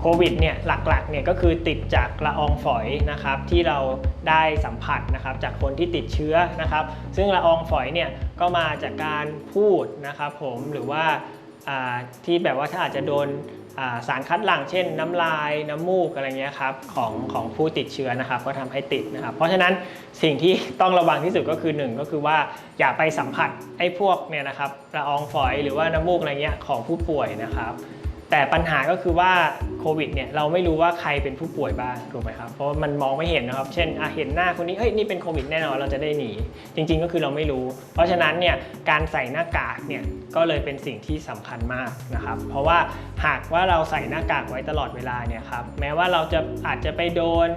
โควิดเนี่ยหลักๆเนี่ยก็คือติดจากละอองฝอยนะครับที่เราได้สัมผัสนะครับจากคนที่ติดเชื้อนะครับ ซึ่งละอองฝอยเนี่ยก็มาจากการพูดนะครับผมหรือว่าที่แบบว่าถ้าอาจจะโดนสารคัดหลั่งเช่นน้ำลายน้ำมูกอะไรเงี้ยครับของของผู้ติดเชื้อนะครับก็ทำให้ติดนะครับ เพราะฉะนั้นสิ่งที่ต้องระวังที่สุดก็คือหนึ่งก็คือว่าอย่าไปสัมผัสไอ้พวกเนี่ยนะครับละอองฝอยหรือว่าน้ำมูกอะไรเงี้ยของผู้ป่วยนะครับ แต่ปัญหาก็คือว่าโควิดเนี่ยเราไม่รู้ว่าใครเป็นผู้ป่วยบ้างถูกไหมครับเพราะมันมองไม่เห็นนะครับเช่นเห็นหน้าคนนี้เฮ้ยนี่เป็นโควิดแน่นอนเราจะได้หนี จริง ๆ ก็คือเราไม่รู้ เพราะฉะนั้นเนี่ยการใส่หน้ากากเนี่ยก็เลยเป็นสิ่งที่สำคัญมากนะครับเพราะว่าหากว่าเราใส่หน้ากากไว้ตลอดเวลาเนี่ยครับแม้ว่าเราจะอาจจะไปโดน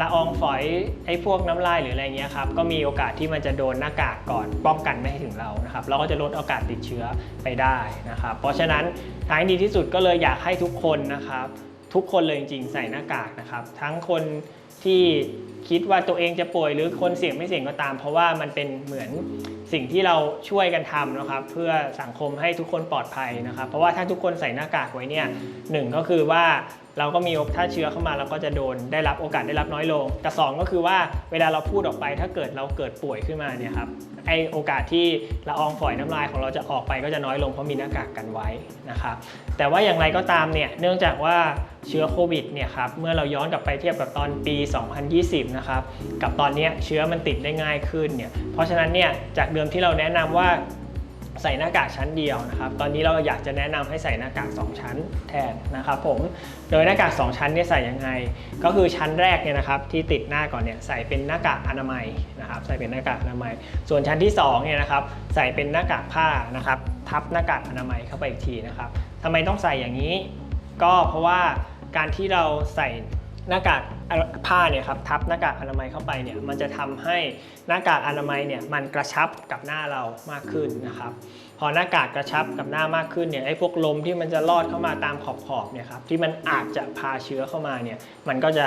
ละอองฝอยไอ้พวกน้ำลายหรืออะไรเงี้ยครับก็มีโอกาสที่มันจะโดนหน้ากากก่อนป้องกันไม่ให้ถึงเรานะครับเราก็จะลดโอกาสติดเชื้อไปได้นะครับเพราะฉะนั้นทางดีที่สุดก็เลยอยากให้ทุกคนนะครับทุกคนเลยจริงๆใส่หน้ากากนะครับทั้งคนที่คิดว่าตัวเองจะป่วยหรือคนเสี่ยงไม่เสี่ยงก็ตาม เพราะว่ามันเป็นเหมือนสิ่งที่เราช่วยกันทำนะครับ เพื่อสังคมให้ทุกคนปลอดภัยนะครับ เพราะว่าถ้าทุกคนใส่หน้ากากไว้เนี่ยหนึ่งก็คือว่า เราก็มีถ้าเชื้อเข้ามาเราก็จะโดนได้รับโอกาสได้รับน้อยลง แต่สองก็คือว่าเวลาเราพูดออกไปถ้าเกิดเราเกิดป่วยขึ้นมาเนี่ยครับไอโอกาสที่ละอองฝอยน้ำลายของเราจะออกไปก็จะน้อยลงเพราะมีหน้ากากกันไว้นะครับแต่ว่าอย่างไรก็ตามเนี่ยเนื่องจากว่าเชื้อโควิดเนี่ยครับเมื่อเราย้อนกลับไปเทียบกับตอนปี 2020 นะครับกับตอนนี้เชื้อมันติดได้ง่ายขึ้นเนี่ยเพราะฉะนั้นเนี่ยจากเดิมที่เราแนะนำว่า ใส่หน้ากากชั้นเดียวนะครับ ตอนนี้เราอยากจะแนะนำให้ใส่หน้ากาก 2 ชั้นแทนนะครับผม โดยหน้ากาก 2 ชั้นเนี่ยใส่ยังไง ก็คือชั้นแรกเนี่ยนะครับที่ติดหน้าก่อนเนี่ยใส่เป็นหน้ากากอนามัยนะครับ ใส่เป็นหน้ากากอนามัย ส่วนชั้นที่2เนี่ยนะครับใส่เป็นหน้ากากผ้านะครับทับหน้ากากอนามัยเข้าไปอีกทีนะครับทำไมต้องใส่อย่างนี้ ก็เพราะว่าการที่เราใส่ หน้ากากผ้าเนี่ยครับทับหน้ากากอนามัยเข้าไปเนี่ยมันจะทำให้หน้ากากอนามัยเนี่ยมันกระชับกับหน้าเรามากขึ้นนะครับพอหน้ากากกระชับกับหน้ามากขึ้นเนี่ยไอ้พวกลมที่มันจะลอดเข้ามาตามขอบๆเนี่ยครับที่มันอาจจะพาเชื้อเข้ามาเนี่ยมันก็จะ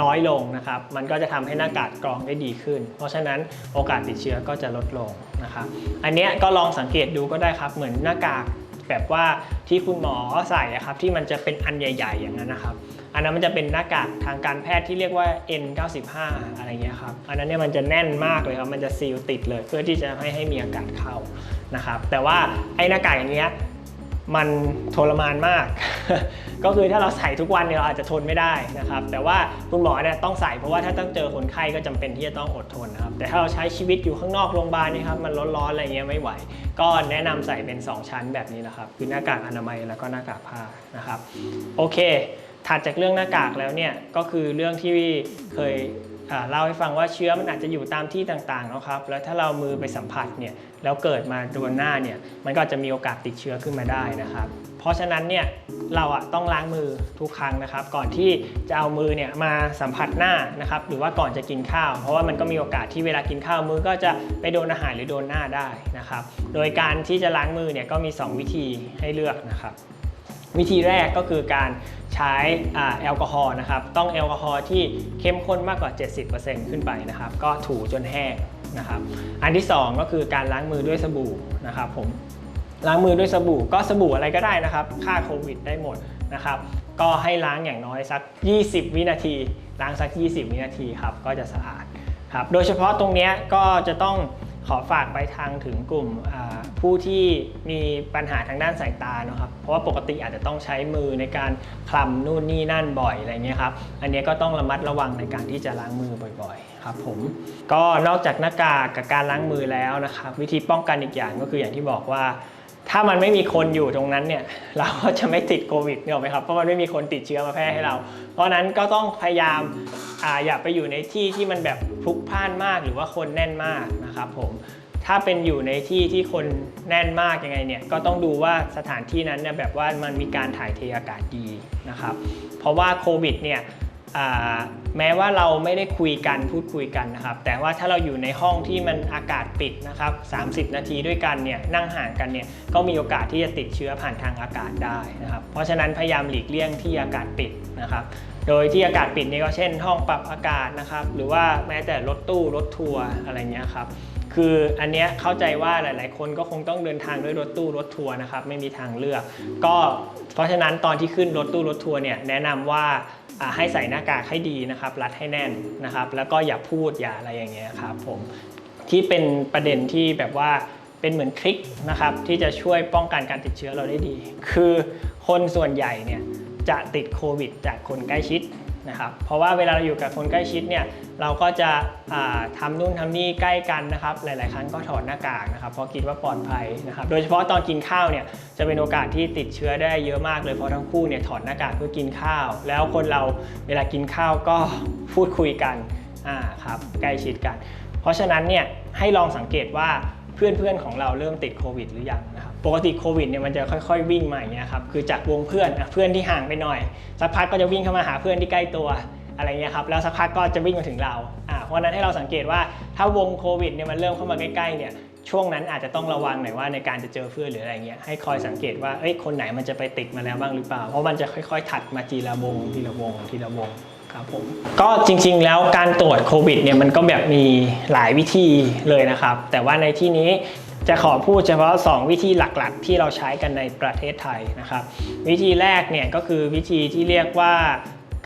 น้อยลงนะครับมันก็จะทำให้หน้ากากกรองได้ดีขึ้น เพราะฉะนั้นโอกาสติดเชื้อก็จะลดลงนะครับอันเนี้ยก็ลองสังเกตดูก็ได้ครับเหมือนหน้ากาก แบบว่าที่คุณหมอใส่ครับที่มันจะเป็นอันใหญ่ ๆ อย่างนั้นนะครับ อันนั้นมันจะเป็นหน้ากากทางการแพทย์ที่เรียกว่า N95 อะไรเงี้ยครับอันนั้นเนี่ยมันจะแน่นมากเลยครับมันจะซีลติดเลย เพื่อที่จะไม่ให้มีอากาศเข้านะครับแต่ว่าไอ้หน้ากากอย่างเงี้ย มันทรมานมาก ก็คือถ้าเราใส่ทุกวันเนี่ยเราอาจจะทนไม่ได้นะครับ แต่ว่าคุณหมอเนี่ยต้องใส่เพราะว่าถ้าต้องเจอคนไข้ก็จำเป็นที่จะต้องอดทนนะครับ แต่ถ้าเราใช้ชีวิตอยู่ข้างนอกโรงพยาบาลนี่ครับมันร้อนๆอะไรเงี้ยไม่ไหว ก็แนะนำใส่เป็น 2 ชั้นแบบนี้นะครับ คือหน้ากากอนามัยแล้วก็หน้ากากผ้านะครับ โอเคถัดจากเรื่องหน้ากากแล้วเนี่ยก็คือเรื่องที่เคย เล่าให้ฟังว่าเชื้อมันอาจจะอยู่ตามที่ต่างๆนะครับ แล้วถ้าเรามือไปสัมผัสเนี่ยแล้วเกิดมาโดนหน้าเนี่ยมันก็จจะมีโอกาสติดเชื้อขึ้นมาได้นะครับ เพราะฉะนั้นเนี่ยเราอะต้องล้างมือทุกครั้งนะครับ ก่อนที่จะเอามือเนี่ยมาสัมผัสหน้านะครับ หรือว่าก่อนจะกินข้าว เพราะว่ามันก็มีโอกาสที่เวลากินข้าวมือก็จะไปโดนอาหารหรือโดนหน้าได้นะครับ โดยการที่จะล้างมือเนี่ยก็มี 2 วิธีให้เลือกนะครับ วิธีแรกก็คือการ ใช้แอลกอฮอล์นะครับ ต้องแอลกอฮอล์ที่เข้มข้นมากกว่า 70%ขึ้นไปนะครับ ก็ถูจนแห้งนะครับ อันที่ 2 ก็คือการล้างมือด้วยสบู่นะครับผมล้างมือด้วยสบู่ก็สบู่อะไรก็ได้นะครับฆ่าโควิดได้หมดนะครับก็ให้ล้างอย่างน้อยสัก 20 วินาที ล้างสัก 20 วินาทีครับก็จะสะอาดครับโดยเฉพาะตรงเนี้ยก็จะต้อง ขอฝากไปทางถึงกลุ่มผู้ที่มีปัญหาทางด้านสายตานะครับ เพราะว่าปกติอาจจะต้องใช้มือในการคลำนู่นนี่นั่นบ่อยอะไรเงี้ยครับ อันนี้ก็ต้องระมัดระวังในการที่จะล้างมือบ่อยๆ ครับผม ก็นอกจากหน้ากากกับการล้างมือแล้วนะครับ วิธีป้องกันอีกอย่างก็คืออย่างที่บอกว่าถ้ามันไม่มีคนอยู่ตรงนั้นเนี่ยเราก็จะไม่ติดโควิดเนี่ยหรอกไหมครับเพราะมันไม่มีคนติดเชื้อมาแพร่ให้เรา เพราะนั้นก็ต้องพยายาม อาอย่าไปอยู่ในที่ที่มันแบบพลุกพล่านมากหรือว่าคนแน่นมากนะครับผมถ้าเป็นอยู่ในที่ที่คนแน่นมากยังไงเนี่ยก็ต้องดูว่าสถานที่นั้นเนี่ยแบบว่ามันมีการถ่ายเทอากาศดีนะครับ เพราะว่าโควิดเนี่ย แม้ว่าเราไม่ได้คุยกันพูดคุยกันนะครับ แต่ว่าถ้าเราอยู่ในห้องที่มันอากาศปิดนะครับ30 นาทีด้วยกันเนี่ยนั่งห่างกันเนี่ยก็มีโอกาสที่จะติดเชื้อผ่านทางอากาศได้นะครับ เพราะฉะนั้นพยายามหลีกเลี่ยงที่อากาศปิดนะครับ โดยที่อากาศปิดนี่ก็เช่น ห้องปรับอากาศนะครับ หรือว่าแม้แต่รถตู้รถทัวร์อะไรเงี้ยครับคืออันเนี้ยเข้าใจว่าหลาย ๆ คนก็คงต้องเดินทางด้วยรถตู้รถทัวร์นะครับไม่มีทางเลือก ก็เพราะฉะนั้นตอนที่ขึ้นรถตู้รถทัวร์เนี่ยแนะนำว่าอ่า ให้ใส่หน้ากากให้ดีนะครับ รัดให้แน่นนะครับ แล้วก็อย่าพูดอย่าอะไรอย่างเงี้ยครับผมที่เป็นประเด็นที่แบบว่าเป็นเหมือนทริคนะครับที่จะช่วยป้องกันการติดเชื้อเราได้ดี คือคนส่วนใหญ่เนี่ยจะติดโควิดจากคนใกล้ชิด นะครับเพราะว่าเวลาเราอยู่กับคนใกล้ชิดเนี่ยเราก็จะอ่าทำนู่นทำนี่ใกล้กันนะครับหลาย ๆ ครั้งก็ถอดหน้ากากนะครับเพราะคิดว่าปลอดภัยนะครับโดยเฉพาะตอนกินข้าวเนี่ยจะเป็นโอกาสที่ติดเชื้อได้เยอะมากเลยเพราะทั้งคู่เนี่ยถอดหน้ากากเพื่อกินข้าว แล้วคนเราเวลากินข้าวก็พูดคุยกันอ่าครับใกล้ชิดกัน เพราะฉะนั้นเนี่ยให้ลองสังเกตว่าเพื่อน ๆ ของเราเริ่มติดโควิดหรือยังนะครับปกติโควิดเนี่ยมันจะค่อยๆ วิ่งมาอย่างเงี้ยครับคือจากวงเพื่อนเพื่อนที่ห่างไปหน่อยสักพักก็จะวิ่งเข้ามาหาเพื่อนที่ใกล้ตัวอะไรเงี้ยครับแล้วสักพักก็จะวิ่งมาถึงเราอ่าเพราะฉะนั้นให้เราสังเกตว่าถ้าวงโควิดเนี่ยมันเริ่มเข้ามาใกล้ๆเนี่ยช่วงนั้นอาจจะต้องระวังหน่อยว่าในการจะเจอเพื่อนหรืออะไรเงี้ยให้คอยสังเกตว่าเอ้ยคนไหนมันจะไปติดมาแล้วบ้างหรือเปล่า เพราะมันจะค่อยๆ ถัดมาทีละวงทีละวงทีละวงครับผมก็จริงๆแล้วการตรวจโควิดเนี่ยมันก็แบบมีหลายวิธีเลยนะครับ แต่ว่าในที่นี้ จะขอพูดเฉพาะ 2 วิธีหลักๆ ที่เราใช้กันในประเทศไทยนะครับ วิธีแรกเนี่ยก็คือวิธีที่เรียกว่า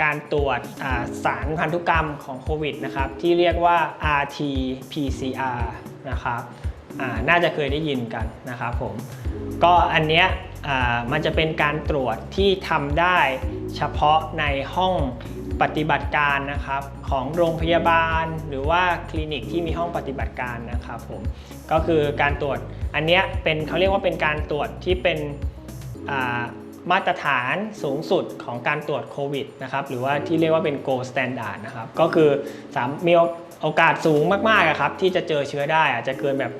การตรวจสารพันธุกรรมของโควิดนะครับที่เรียกว่า RT-PCR นะครับน่าจะเคยได้ยินกันนะครับผมก็อันเนี้ยมันจะเป็นการตรวจที่ทำได้เฉพาะในห้อง ปฏิบัติการนะครับของโรงพยาบาล หรือว่าคลินิกที่มีห้องปฏิบัติการนะครับผมก็คือการตรวจอันเนี้ยเป็นเขาเรียกว่าเป็นการตรวจที่เป็นมาตรฐานสูงสุดของการตรวจโควิดนะครับหรือว่าที่เรียกว่าเป็น gold standard นะครับก็คือสามมี โอกาสสูงมากๆครับที่จะเจอเชื้อได้อาจจะเกินแบบ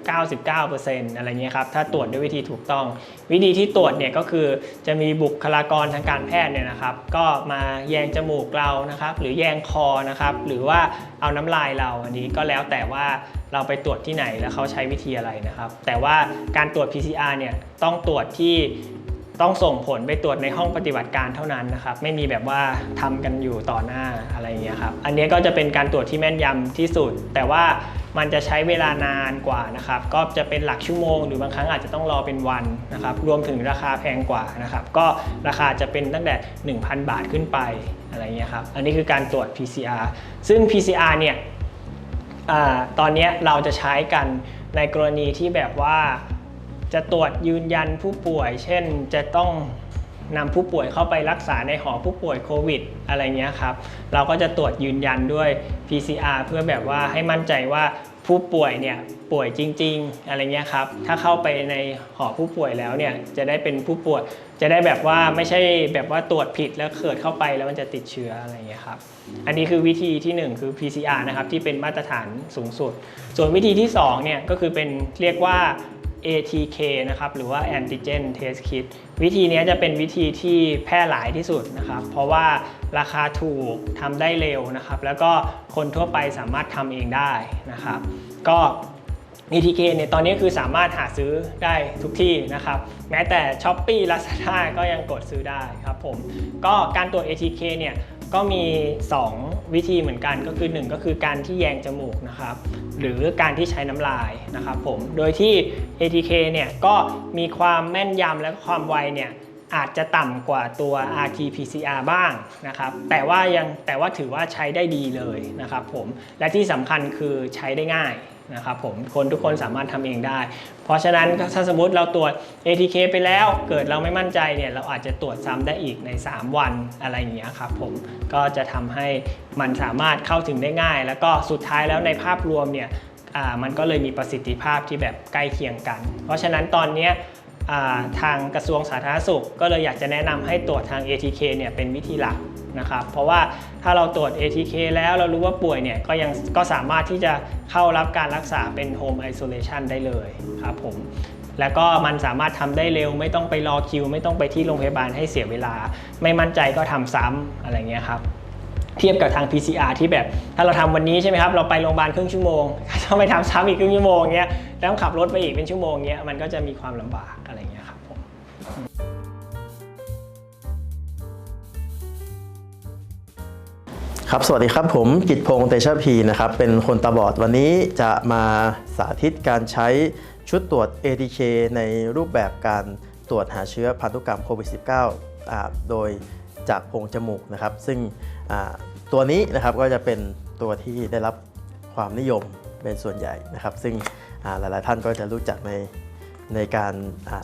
99%อะไรเงี้ยครับถ้าตรวจด้วยวิธีถูกต้อง วิธีที่ตรวจเนี่ยก็คือจะมีบุคลากรทางการแพทย์เนี่ยนะครับ ก็มาแยงจมูกเรานะครับ หรือแยงคอนะครับ หรือว่าเอาน้ำลายเราอันนี้ก็แล้วแต่ว่าเราไปตรวจที่ไหนแล้วเขาใช้วิธีอะไรนะครับ แต่ว่าการตรวจ PCR เนี่ยต้องตรวจที่ ต้องส่งผลไปตรวจในห้องปฏิบัติการเท่านั้นนะครับ ไม่มีแบบว่าทำกันอยู่ต่อหน้าอะไรอย่างเงี้ยครับ อันนี้ก็จะเป็นการตรวจที่แม่นยำที่สุด แต่ว่ามันจะใช้เวลานานกว่านะครับ ก็จะเป็นหลักชั่วโมง หรือบางครั้งอาจจะต้องรอเป็นวันนะครับ รวมถึงราคาแพงกว่านะครับ ก็ราคาจะเป็นตั้งแต่ 1,000 บาทขึ้นไปอะไรเงี้ยครับ อันนี้คือการตรวจ PCR ซึ่ง PCR เนี่ยอตอนนี้เราจะใช้กันในกรณีที่แบบว่า จะตรวจยืนยันผู้ป่วย เช่นจะต้องนำผู้ป่วยเข้าไปรักษาในหอผู้ป่วยโควิดอะไรเงี้ยครับ เราก็จะตรวจยืนยันด้วย PCR เพื่อแบบว่าให้มั่นใจว่าผู้ป่วยเนี่ยป่วยจริง ๆ อะไรเงี้ยครับ ถ้าเข้าไปในหอผู้ป่วยแล้วเนี่ยจะได้เป็นผู้ป่วย จะได้แบบว่าไม่ใช่แบบว่าตรวจผิดแล้วเกิดเข้าไปแล้วมันจะติดเชื้ออะไรเงี้ยครับ อันนี้คือวิธีที่ 1 คือ PCR นะครับที่เป็นมาตรฐานสูงสุด ส่วนวิธีที่2เนี่ยก็คือเป็นเรียกว่า ATK นะครับหรือว่า Antigen Test Kit วิธีนี้จะเป็นวิธีที่แพร่หลายที่สุดนะครับเพราะว่าราคาถูกทำได้เร็วนะครับ แล้วก็คนทั่วไปสามารถทำเองได้นะครับ ก็ ATK เนี่ยตอนนี้คือสามารถหาซื้อได้ทุกที่นะครับ แม้แต่ s h อ p e e Lazada ก็ยังกดซื้อได้ครับผมก็การตรวจ ATK เนี่ย ก็มี 2 วิธีเหมือนกันก็คือ 1 ก็คือการที่แยงจมูกนะครับ หรือการที่ใช้น้ำลายนะครับผมโดยที่ ATK เนี่ยก็มีความแม่นยำและความไวเนี่ยอาจจะต่ำกว่าตัว RT-PCR บ้างนะครับแต่ว่ายังแต่ว่าถือว่าใช้ได้ดีเลยนะครับผมและที่สำคัญคือใช้ได้ง่าย นะครับผมคนทุกคนสามารถทำเองได้ เพราะฉะนั้นถ้าสมมติเราตรวจ ATK ไปแล้วเกิดเราไม่มั่นใจเนี่ยเราอาจจะตรวจซ้ำได้อีกใน 3 วันอะไรอย่างเงี้ยครับผมก็จะทำให้มันสามารถเข้าถึงได้ง่าย แล้วก็สุดท้ายแล้วในภาพรวมเนี่ยมันก็เลยมีประสิทธิภาพที่แบบใกล้เคียงกัน เพราะฉะนั้นตอนเนี้ย ทางกระทรวงสาธารณสุข ก็เลยอยากจะแนะนำให้ตรวจทาง ATK เนี่ยเป็นวิธีหลักนะครับ เพราะว่าถ้าเราตรวจ ATK แล้วเรารู้ว่าป่วยเนี่ยก็ยังก็สามารถที่จะเข้ารับการรักษาเป็น Home Isolation ได้เลยครับผมแล้วก็มันสามารถทำได้เร็วไม่ต้องไปรอคิว ไม่ต้องไปที่โรงพยาบาลให้เสียเวลา ไม่มั่นใจก็ทำซ้ำอะไรเงี้ยครับเทียบกับทาง PCR ที่แบบ ถ้าเราทำวันนี้ใช่ไหมครับ เราไปโรงพยาบาลครึ่งชั่วโมงต้องไปทำซ้ำอีกครึ่งชั่วโมงเงี้ย ต้องขับรถไปอีกเป็นชั่วโมงเงี้ยมันก็จะมีความลำบากอะไรเงี้ยครับผมครับสวัสดีครับผมกิตพงษ์เตชะพีนะครับเป็นคนตาบอดวันนี้จะมาสาธิตการใช้ชุดตรวจ ATK ในรูปแบบการตรวจหาเชื้อพันธุกรรมโควิด -19 อ่าโดยจากโพรงจมูกนะครับ ซึ่งตัวนี้นะครับก็จะเป็นตัวที่ได้รับความนิยมเป็นส่วนใหญ่นะครับ ซึ่ง หลายๆท่านก็จะรู้จักในในการ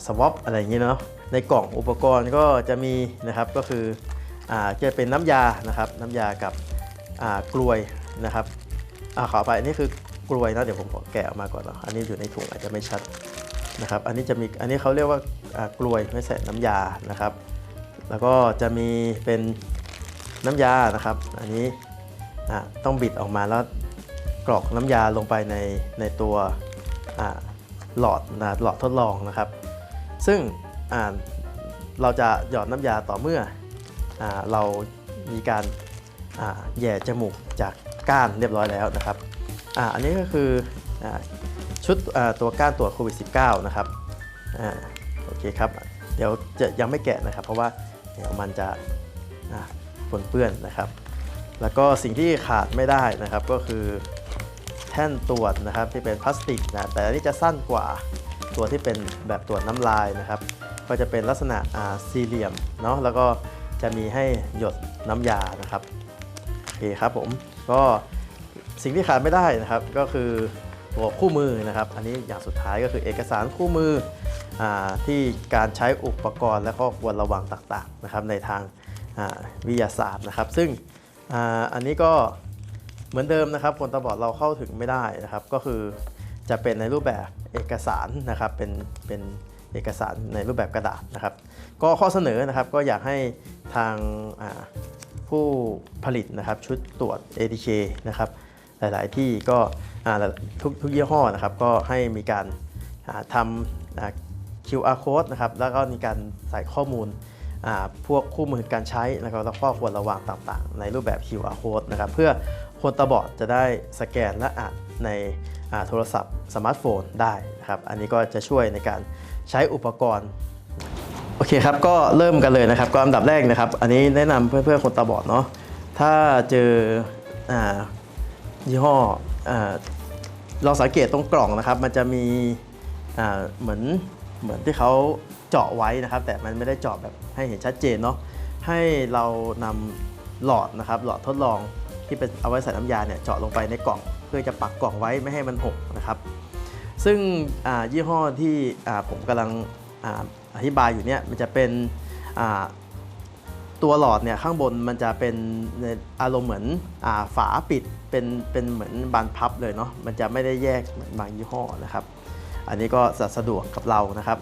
สวอปอะไรอย่างนี้เนาะในกล่องอุปกรณ์ก็จะมีนะครับก็คืออจะเป็นน้ำยานะครับน้ำยากับกลวยนะครับอขอไปอันนี้คือกลวยนะเดี๋ยวผมขอแกะออกมาก่อนเนาะอันนี้อยู่ในถุงอาจจะไม่ชัดนะครับ อันนี้จะมีอันนี้เขาเรียกว่ากลวยไม่ใส่น้ำยานะครับ แล้วก็จะมีเป็นน้ำยานะครับ อันนี้ต้องบิดออกมาแล้วกรอกน้ำยาลงไปในในตัว หลอดนะหลอดทดลองนะครับ ซึ่งเราจะหยอดน้ำยาต่อเมื่ออเรามีการแย่จมูกจากก้านเรียบร้อยแล้วนะครับออันนี้ก็คืออชุดตัวก้านตรวจโควิด -19 นะครับอโอเคครับ เดี๋ยวจะยังไม่แกะนะครับ เพราะว่าเดี๋ยวมันจะปนเปื้อนนะครับ แล้วก็สิ่งที่ขาดไม่ได้นะครับก็คือ ท่นตรวจนะครับที่เป็นพลาสติกนะแต่อันนี้จะสั้นกว่าตัวที่เป็นแบบตรวจน้ำลายนะครับ ก็จะเป็นลักษณะสี่เหลี่ยมเนาะแล้วก็จะมีให้หยดน้ำยานะครับโอเคครับผมก็สิ่งที่ขาดไม่ได้นะครับ ก็คือตัวคู่มือนะครับ อันนี้อย่างสุดท้ายก็คือเอกสารคู่มืออที่การใช้อุปกรณ์และก็ควรระวังต่างๆนะครับในทางวิทยาศาสตร์นะครับ ซึ่งออันนี้ก็ มือนเดิมนะครับคนตาบอดเราเข้าถึงไม่ได้นะครับ ก็คือจะเป็นในรูปแบบเอกสารนะครับเป็นเป็นเอกสารในรูปแบบกระดาษนะครับ ก็ข้อเสนอนะครับก็อยากให้ทางผู้ผลิตนะครับชุดตรวจ ATK นะครับหลาย ๆ ที่ก็ทุกทุกยี่ห้อนะครับ ก็ให้มีการาทำ QR code นะครับแล้วก็มีการใส่ข้อมูลพวกคู่มือการใช้นะครับแล้วก็ควรระวังต่าง ๆ ในรูปแบบ QR code นะครับ เพื่อ คนตาบอดจะได้สแกนและอ่านในโทรศัพท์สมาร์ทโฟนได้นะครับ อันนี้ก็จะช่วยในการใช้อุปกรณ์ โอเคครับ ก็เริ่มกันเลยนะครับ ก็อันดับแรกนะครับ อันนี้แนะนำเพื่อนๆคนตาบอดเนาะ ถ้าเจออยี่ห้ออาลองสังเกตตรงกล่องนะครับ มันจะมีเหมือนเหมือนที่เขาเจาะไว้นะครับ แต่มันไม่ได้เจาะแบบให้เห็นชัดเจนเนาะ ให้เรานำหลอดนะครับ หลอดทดลอง ที่เป็นเอาไว้ใส่น้ำยาเนี่ยเจาะลงไปในกล่อง เพื่อจะปักกล่องไว้ไม่ให้มันหกนะครับ ซึ่งยี่ห้อที่ผมกำลังออธิบายอยู่เนี่ยมันจะเป็นตัวหลอดเนี่ยข้างบนมันจะเป็นอารมณ์เหมือนอฝาปิดเป็นเป็นเหมือนบานพับเลยเนาะมันจะไม่ได้แยกเหมือนบางยี่ห้อนะครับ อันนี้ก็จะสะดวกกับเรานะครับ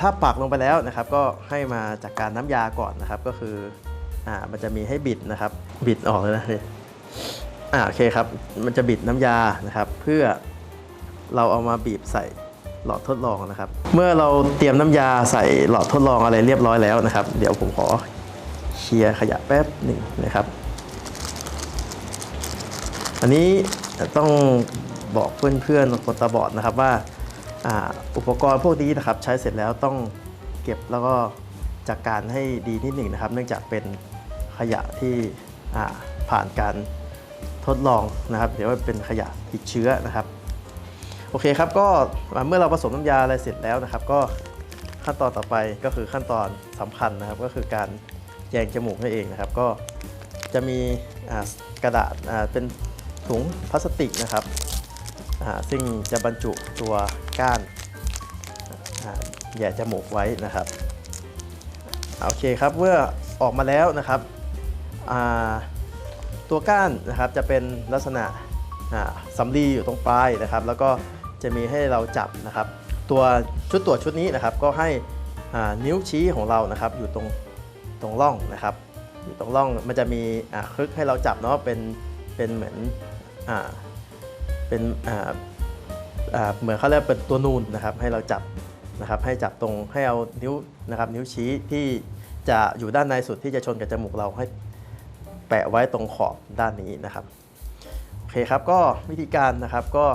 ถ้าปักลงไปแล้วนะครับก็ให้มาจากการน้ำยาก่อนนะครับก็คือ อ่ามันจะมีให้บิดนะครับ บิดออกเลยนะนี่อ่าโอเคครับ มันจะบิดน้ำยานะครับ เพื่อเราเอามาบีบใส่หลอดทดลองนะครับ เมื่อเราเตรียมน้ำยาใส่หลอดทดลองอะไรเรียบร้อยแล้วนะครับ เดี๋ยวผมขอเคลียร์ขยะแป๊บหนึ่งนะครับ อันนี้ต้องบอกเพื่อนๆคนตาบอดนะครับว่าอ่าอุปกรณ์พวกนี้นะครับใช้เสร็จแล้วต้องเก็บแล้วก็จัดการให้ดีนิดหนึ่งนะครับ เนื่องจากเป็น ขยะที่ผ่านการทดลองนะครับเดี๋ยวว่าเป็นขยะติดเชื้อนะครับโอเคครับก็เมื่อเราผสมน้ำยาอะไรเสร็จแล้วนะครับ ก็ขั้นตอนต่อไปก็คือขั้นตอนสำคัญนะครับ ก็คือการแยงจมูกนั่นเองนะครับ ก็จะมีกระดาษเป็นถุงพลาสติกนะครับซึ่งจะบรรจุตัวก้านแย่จมูกไว้นะครับโอเคครับเมื่อออกมาแล้วนะครับ ตัวก้านนะครับจะเป็นลักษณะสำลีอยู่ตรงปลายนะครับ แล้วก็จะมีให้เราจับนะครับ ตัวชุดตรวจชุดนี้นะครับ ก็ให้นิ้วชี้ของเรานะครับ อยู่ตรงตรงร่องนะครับ อยู่ตรงร่องมันจะมีคลึกให้เราจับเนาะเป็นเป็นเหมือนอเป็นเหมือนเขาเรียกเป็นตัวนูนนะครับ ให้เราจับนะครับให้จับตรงให้เอานิ้วนะครับนิ้วชี้ที่จะอยู่ด้านในสุดที่จะชนกับจมูกเราให้ แปะไว้ตรงขอบด้านนี้นะครับโอเคครับก็วิธีการนะครับก็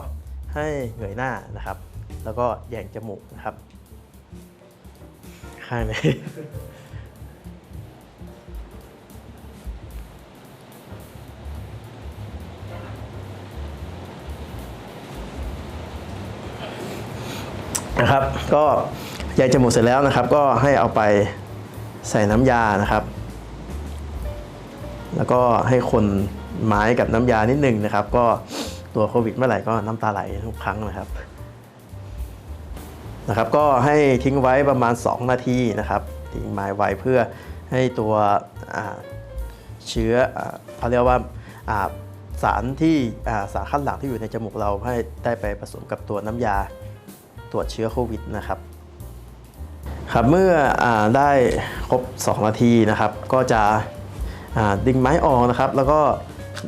ให้เหงยหน้านะครับ แล้วก็แยงจมูกนะครับข้างนี้นะครับก็ยายจมูกเสร็จแล้วนะครับ ก็ให้เอาไปใส่น้ำยานะครับ แล้วก็ให้คนไม้กับน้ำยานิดหนึงนะครับ ก็ตัวโควิดเมื่อไหร่ก็น้ำตาไหลทุกครั้งนะครับนะครับ ก็ให้ทิ้งไว้ประมาณ 2 นาทีนะครับ ทิ้งไม้ไว้เพื่อให้ตัวเชื้อเขาเรียกว่าาสารที่สารคัดหลังที่อยู่ในจมูกเราให้ได้ไปผสมกับตัวน้ำยาตรวจเชื้อโควิดนะครับครับเมื่ออได้ครบ 2 นาทีนะครับ ก็จะ ดึงไม้ออกนะครับ แล้วก็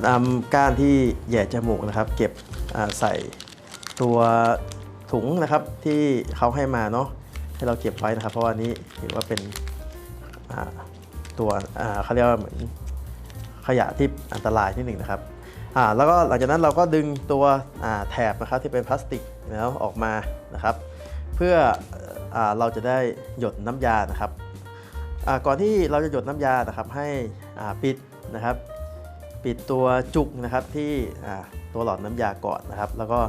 นำก้านที่แย่จมูกนะครับ เก็บใส่ตัวถุงนะครับที่เขาให้มาเนาะให้เราเก็บไว้นะครับ เพราะว่านี้ถือว่าเป็นตัวเขาเรียกว่าเหมือนขยะที่อันตรายที่หนึ่งนะครับแล้วก็หลังจากนั้นเราก็ดึงตัวแถบนะครับที่เป็นพลาสติกแล้วออกมานะครับ เพื่ออเราจะได้หยดน้ำยานะครับ ก่อนที่เราจะหยดน้ำยานะครับให้ปิดนะครับ ปิดตัวจุกนะครับที่ตัวหลอดน้ำยาก่อนนะครับ แล้วก็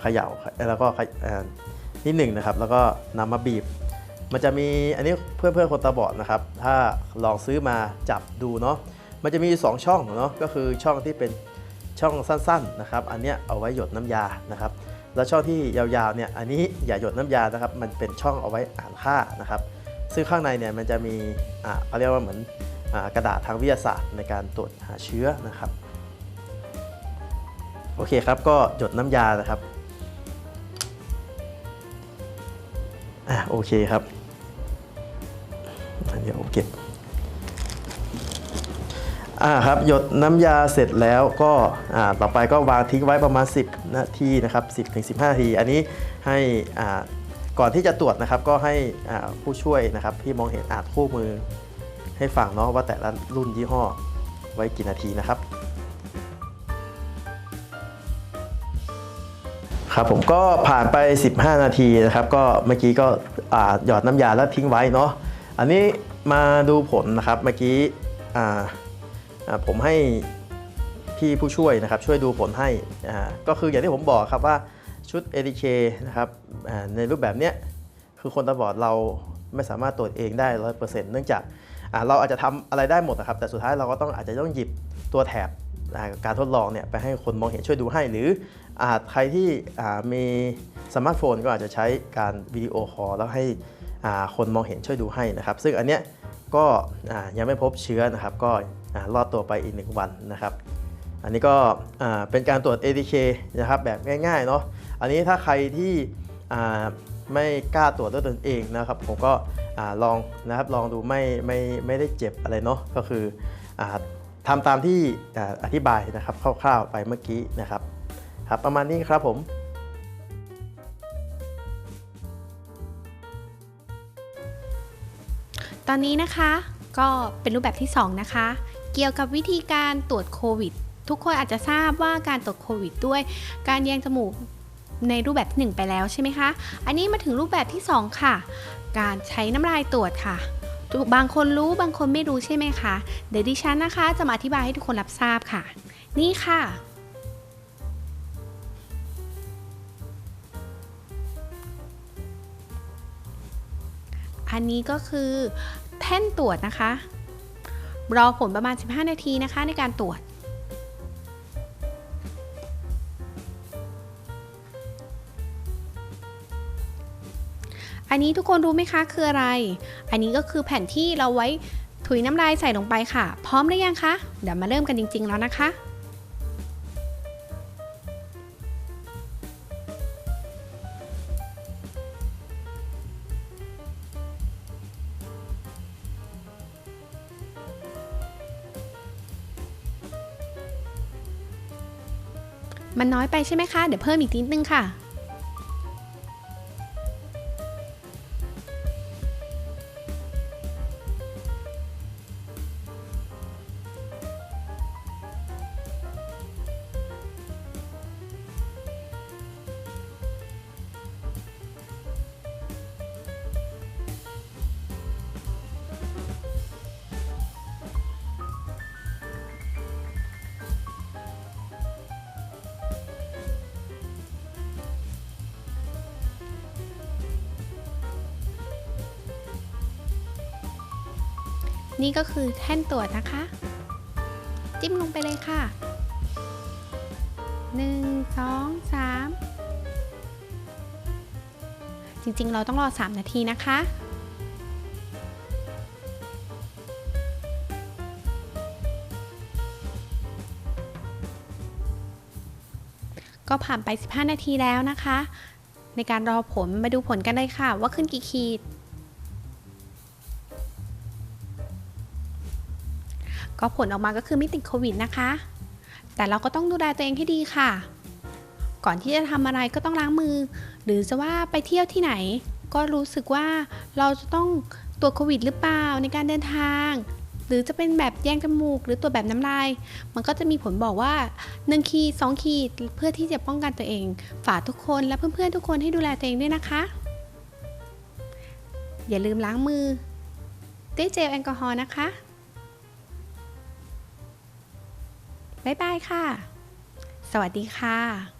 เขย่าแล้วก็นิดหนึ่งนะครับ แล้วก็นำมาบีบ มันจะมีอันนี้เพื่อนเพื่อนๆคนตาบอดนะครับ ถ้าลองซื้อมาจับดูเนาะมันจะมีสองช่องเนาะก็คือช่องที่เป็นช่องสั้นๆนะครับ อันเนี้ยเอาไว้หยดน้ำยานะครับ แล้วช่องที่ยาวๆเนี่ยอันนี้อย่าหยดน้ำยานะครับ มันเป็นช่องเอาไว้อ่านค่านะครับ ซึ่งข้างในเนี่ยมันจะมีอ่าเขาเรียกว่าเหมือนอากระดาษทางวิทยาศาสตร์ในการตรวจหาเชื้อนะครับ โอเคครับก็หยดน้ำยานะครับอะโอเคครับอันเดี๋ยวเก็บ อ่าครับหยดน้ำยาเสร็จแล้วก็อ่าต่อไปก็วางทิ้งไว้ประมาณ 10 นาทีนะครับ10ถึง15นาที อันนี้ให้อ่าก่อนที่จะตรวจนะครับก็ให้อ่าผู้ช่วยนะครับที่มองเห็นอ่านคู่มือให้ฟังเนาะว่าแต่ละรุ่นยี่ห้อไว้กี่นาทีนะครับครับผมก็ผ่านไป 15 นาทีนะครับก็เมื่อกี้ก็อ่าหยอดน้ำยาแล้วทิ้งไว้เนาะอันนี้มาดูผลนะครับเมื่อกี้อ่า ผมให้พี่ผู้ช่วยนะครับช่วยดูผลให้ก็คืออย่างที่ผมบอกครับว่าชุด ADK นะครับในรูปแบบเนี้ยคือคนตาบอดเราไม่สามารถตรวจเองได้ร้อยเปอร์เซ็นต์เนื่องจากเราอาจจะทำอะไรได้หมดนะครับ แต่สุดท้ายเราก็ต้องอาจจะต้องหยิบตัวแถบการทดลองเนี่ยไปให้คนมองเห็นช่วยดูให้ หรืออาจใครที่มีสมาร์ทโฟนก็อาจจะใช้การวิดีโอคอลแล้วให้คนมองเห็นช่วยดูให้นะครับ ซึ่งอันเนี้ย ก็ยังไม่พบเชื้อนะครับ ก็รอดตัวไปอีกหนึ่งวันนะครับ อันนี้ก็เป็นการตรวจ ATK นะครับแบบง่ายๆเนาะอันนี้ถ้าใครที่ไม่กล้าตรวจด้วยตนเองนะครับ ผมก็ลองนะครับลองดูไม่ไม่ไม่ได้เจ็บอะไรเนาะก็คืออทำตามที่อธิบายนะครับคร่าวๆไปเมื่อกี้นะครับครับประมาณนี้ครับผม ตอนนี้นะคะก็เป็นรูปแบบที่ 2 นะคะ เกี่ยวกับวิธีการตรวจโควิด ทุกคนอาจจะทราบว่าการตรวจโควิดด้วย การแยงจมูกในรูปแบบที่1ไปแล้วใช่ไหมคะ อันนี้มาถึงรูปแบบที่ 2 ค่ะ การใช้น้ำลายตรวจค่ะ บางคนรู้บางคนไม่รู้ใช่ไหมคะ เดี๋ยวดิฉันนะคะ จะมาอธิบายให้ทุกคนรับทราบค่ะ นี่ค่ะ อันนี้ก็คือแท่นตรวจนะคะ รอผลประมาณ 15 นาทีนะคะในการตรวจ อันนี้ทุกคนรู้ไหมคะคืออะไร อันนี้ก็คือแผ่นที่เราไว้ถุยน้ำลายใส่ลงไปค่ะ พร้อมหรือยังคะ เดี๋ยวมาเริ่มกันจริง ๆ แล้วนะคะ มันน้อยไปใช่ไหมคะ เดี๋ยวเพิ่มอีกนิดนึงค่ะ นี่ก็คือแท่นตรวจนะคะ จิ้มลงไปเลยค่ะ 1 2 3 จริงๆ เราต้องรอ 3 นาทีนะคะ ก็ผ่านไป 15 นาทีแล้วนะคะ ในการรอผลมาดูผลกันเลยค่ะ ว่าขึ้นกี่ขีด ก็ผลออกมาก็คือไม่ติดโควิดนะคะ แต่เราก็ต้องดูแลตัวเองให้ดีค่ะ ก่อนที่จะทำอะไรก็ต้องล้างมือ หรือจะว่าไปเที่ยวที่ไหน ก็รู้สึกว่าเราจะต้องตรวจโควิดหรือเปล่าในการเดินทาง หรือจะเป็นแบบแยงจมูก หรือตรวจแบบน้ำลาย มันก็จะมีผลบอกว่า1ขีด2ขีดเพื่อที่จะป้องกันตัวเอง ฝากทุกคนและเพื่อนๆทุกคนให้ดูแลตัวเองด้วยนะคะ อย่าลืมล้างมือด้วยเจลแอลกอฮอล์นะคะ บ๊ายบายค่ะ สวัสดีค่ะ